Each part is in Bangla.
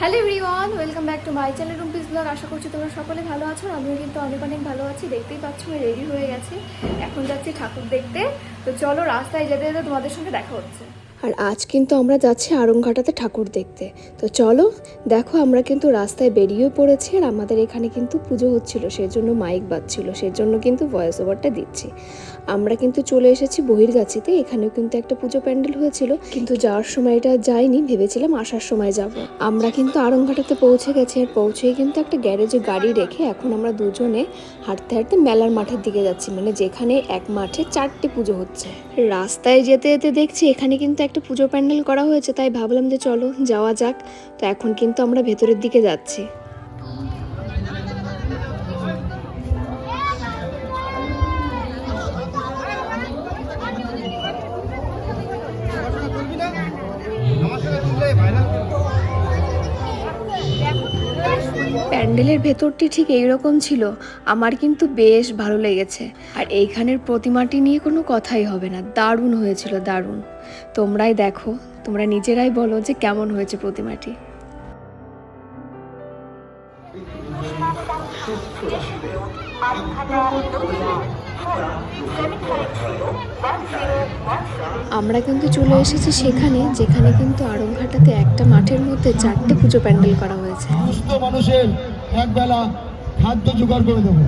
Hello everyone welcome back to my channel Rumpi's blog আশা করছি তোমরা সকলে ভালো আছো আমিও কিন্তু অনেক অনেক ভালো আছি। দেখতেই পাচ্ছ রেডি হয়ে গেছে। এখন যাচ্ছি ঠাকুর দেখতে। তো চলো রাস্তায় যেতে যেতে তোমাদের সঙ্গে দেখা হচ্ছে। আর আজ কিন্তু আমরা যাচ্ছি আরংঘাটাতে ঠাকুর দেখতে। তো চলো, দেখো আমরা কিন্তু রাস্তায় বেরিয়েও পড়েছি আর আমাদের এখানে কিন্তু পুজো হচ্ছিল সেই জন্য মাইক বাজছিল সেই জন্য কিন্তু ভয়েস ওভারটা দিচ্ছি। আমরা কিন্তু চলে এসেছি বহিরগাছিতে, এখানেও কিন্তু একটা পুজো প্যান্ডেল হয়েছিল, কিন্তু যাওয়ার সময় এটা যাইনি, ভেবেছিলাম আসার সময় যাব। আমরা কিন্তু আরংঘাটাতে পৌঁছে গেছি আর পৌঁছেই কিন্তু একটা গ্যারেজে গাড়ি রেখে এখন আমরা দুজনে হাঁটতে হাঁটতে মেলার মাঠের দিকে যাচ্ছি মানে যেখানে এক মাঠে চারটে পুজো হচ্ছে। রাস্তায় যেতে যেতে দেখছি এখানে কিন্তু একটা পুজো প্যান্ডেল করা হয়েছে, তাই ভাবলাম যে চলো যাওয়া যাক। তো এখন কিন্তু আমরা ভেতরের দিকে যাচ্ছি। প্যান্ডেলের ভেতরটি ঠিক এইরকম ছিল। আমার কিন্তু বেশ ভালো লেগেছে। আর এইখানের প্রতিমাটি নিয়ে কোনো কথাই হবে না। দারুণ হয়েছিল, দারুণ। তোমরাই দেখো, তোমরা নিজেরাই বলো যে কেমন হয়েছে প্রতিমাটি। আমরা কিন্তু চলে এসেছি সেখানে, যেখানে কিন্তু আরংঘাটাতে একটা মাঠের মধ্যে চারটে পুজো প্যান্ডেল করা হয়েছে। মানুষের একবেলা খাদ্য জোগাড় করে দেবো।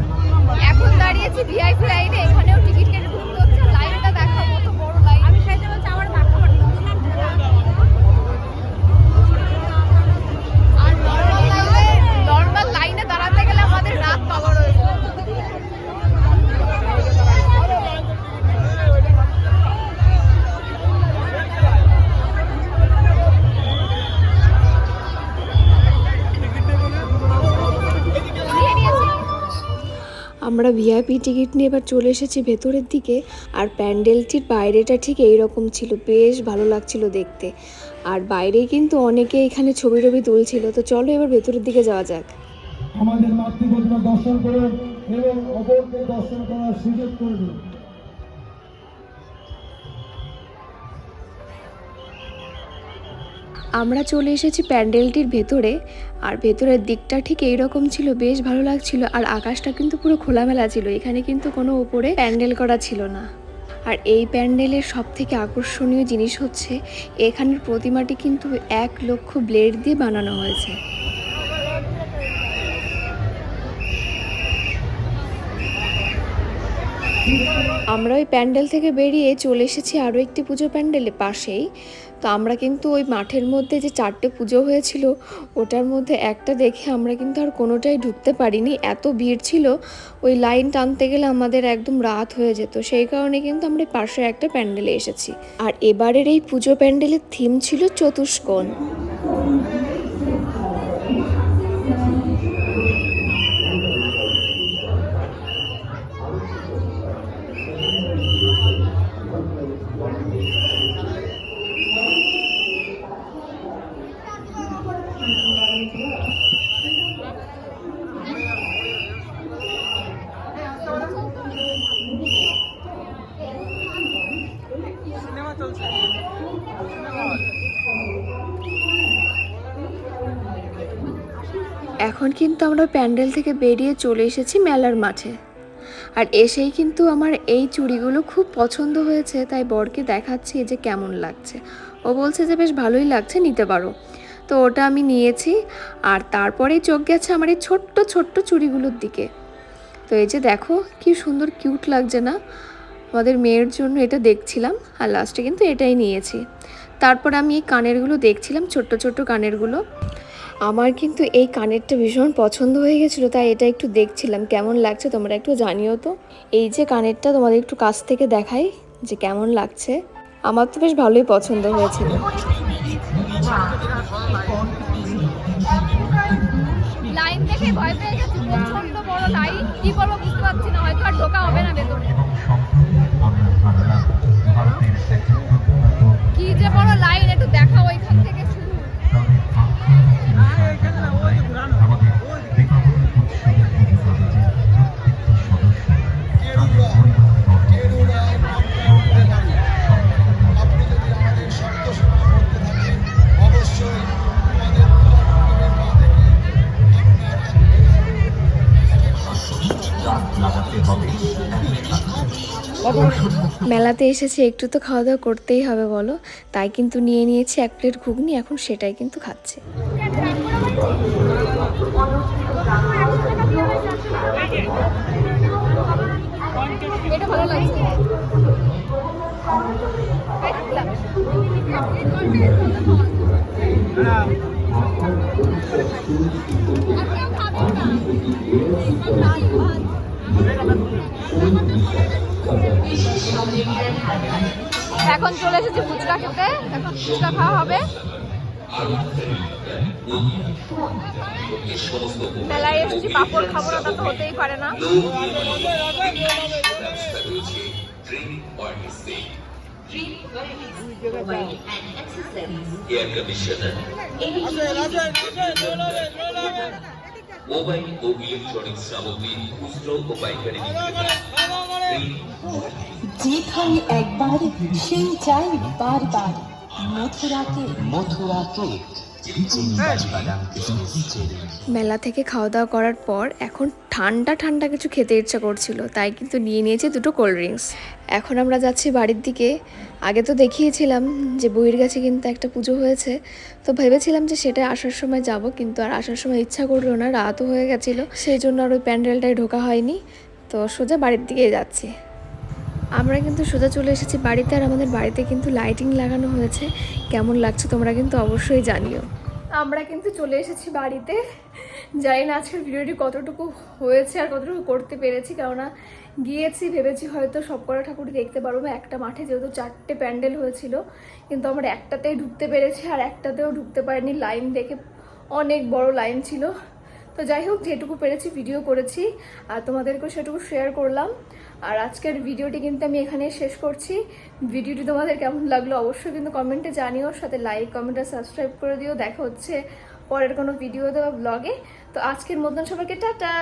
আমরা ভিআইপি টিকিট নিয়ে এবার চলে এসেছি ভেতরের দিকে, আর প্যান্ডেলটির বাইরেটা ঠিক এই রকম ছিল, বেশ ভালো লাগছিল দেখতে। আর বাইরেই কিন্তু অনেকে এখানে ছবি টবি তুলছিল, তো চলো এবার ভেতরের দিকে যাওয়া যাক। আমাদের মাতৃপ্রতিমা দর্শন করুন এবং অপরকে দর্শন করার সুযোগ করে দিন। আমরা চলে এসেছি প্যান্ডেলটির ভেতরে, আর ভেতরের দিকটা ঠিক এইরকম ছিল, বেশ ভালো লাগছিল, আর আকাশটা কিন্তু পুরো খোলামেলা ছিল, এখানে কিন্তু কোনো উপরে প্যান্ডেল করা ছিল না। আর এই প্যান্ডেলের সব থেকে আকর্ষণীয় জিনিস হচ্ছে, এখানের প্রতিমাটি কিন্তু এক লক্ষ ব্লেড দিয়ে বানানো হয়েছে। আমরা ওই প্যান্ডেল থেকে বেরিয়ে চলে এসেছি আরও একটি পুজো প্যান্ডেলের পাশেই। তো আমরা কিন্তু ওই মাঠের মধ্যে যে চারটে পুজো হয়েছিল, ওটার মধ্যে একটা দেখে আমরা কিন্তু আর কোনোটাই ঢুকতে পারিনি। এত ভিড় ছিল, ওই লাইন টানতে গেলে আমাদের একদম রাত হয়ে যেত। সেই কারণে কিন্তু আমরা পাশে একটা প্যান্ডেলে এসেছি। আর এবারের এই পুজো প্যান্ডেলের থিম ছিল চতুষ্কোণ। এখন কিন্তু আমরা প্যান্ডেল থেকে বেরিয়ে চলে এসেছি মেলার মাঠে। আর এসেই কিন্তু আমার এই চুড়িগুলো খুব পছন্দ হয়েছে, তাই বরকে দেখাচ্ছি যে কেমন লাগছে। ও বলছে যে বেশ ভালোই লাগছে, নিতে পারো। তো ওটা আমি নিয়েছি, আর তারপরেই চোখ গেছে আমার এই ছোট্ট ছোট্ট চুড়িগুলোর দিকে। তো এই যে দেখো, কি সুন্দর কিউট লাগছে না? আমাদের মেয়ের জন্য এটা দেখছিলাম আর লাস্টে কিন্তু এটাই নিয়েছি। তারপর আমি এই কানেরগুলো দেখছিলাম, ছোট্ট ছোট্ট কানেরগুলো। আমার কিন্তু এই কানেরটা ভীষণ পছন্দ হয়ে গেছিল, তাই এটা একটু দেখছিলাম। কেমন লাগছে তোমরা একটু জানিও তো। এই যে কানেরটা তোমাদের একটু কাছ থেকে দেখাই যে কেমন লাগছে। আমার তো বেশ ভালোই পছন্দ হয়েছিল। ভয় পেয়ে গেছি বড় লাইন কি করব বুঝতে পারছি না, হয়তো আর ঢোকা হবে না মেলাতে এসেছি, একটু তো খাওয়া দাওয়া করতেই হবে বলো। তাই কিন্তু নিয়ে নিয়েছি এক প্লেট ঘুগনি, এখন সেটাই কিন্তু খাচ্ছে। এটা ভালো লাগছে। এখন চলে এসেছি ফুচকা খেতে। এখন ফুচকা খাওয়া হবে। মেলায় এসেছি পাপড় খাব না তা তো হতেই পারে না। এয়ার কন্ডিশনার মোবাইল ও ইলেকট্রনিক সামগ্রী খুচরো ও পাইকারি হয় একবার সেই চাই বারবার। মথুরাকে মেলা থেকে খাওয়া দাওয়া করার পর এখন ঠান্ডা ঠান্ডা কিছু খেতে ইচ্ছা করছিল তাই কিন্তু নিয়ে নিয়েছি দুটো কোল্ড ড্রিঙ্কস। এখন আমরা যাচ্ছি বাড়ির দিকে। আগে তো দেখিয়েছিলাম যে বইয়ের কাছে কিন্তু একটা পুজো হয়েছে তো ভেবেছিলাম যে সেটা আসার সময় যাব কিন্তু আর আসার সময় ইচ্ছা করল না রাতও হয়ে গেছিল সেই জন্য আর ওই প্যান্ডেলটায় ঢোকা হয়নি। তো সোজা বাড়ির দিকেই যাচ্ছি। আমরা কিন্তু সোজা চলে এসেছি বাড়িতে আর আমাদের বাড়িতে কিন্তু লাইটিং লাগানো হয়েছে। কেমন লাগছে তোমরা কিন্তু অবশ্যই জানিও। আমরা কিন্তু চলে এসেছি বাড়িতে। জানি না আজকের ভিডিওটি কতটুকু হয়েছে আর কতটুকু করতে পেরেছি, কেননা গিয়েছি, ভেবেছি হয়তো সব কটা ঠাকুরই দেখতে পারব। একটা মাঠে যেহেতু চারটে প্যান্ডেল হয়েছিল, কিন্তু আমরা একটাতেই ঢুকতে পেরেছি আর একটাতেও ঢুকতে পারিনি। লাইন দেখে অনেক বড় লাইন ছিল। তো যাই হোক, যেটুকু পেরেছি ভিডিও করেছি, আর তোমাদেরকেও সেটুকু শেয়ার করলাম। আর আজকের ভিডিওটি কিন্তু আমি এখানে শেষ করছি। ভিডিওটি তোমাদের কেমন লাগল অবশ্যই কিন্তু কমেন্টে জানিও, সাথে লাইক কমেন্ট আর সাবস্ক্রাইব করে দিও। দেখা হচ্ছে পরের কোনো ভিডিও দেওয়া ব্লগে তো আজকের মতন সবাইকে টাটা!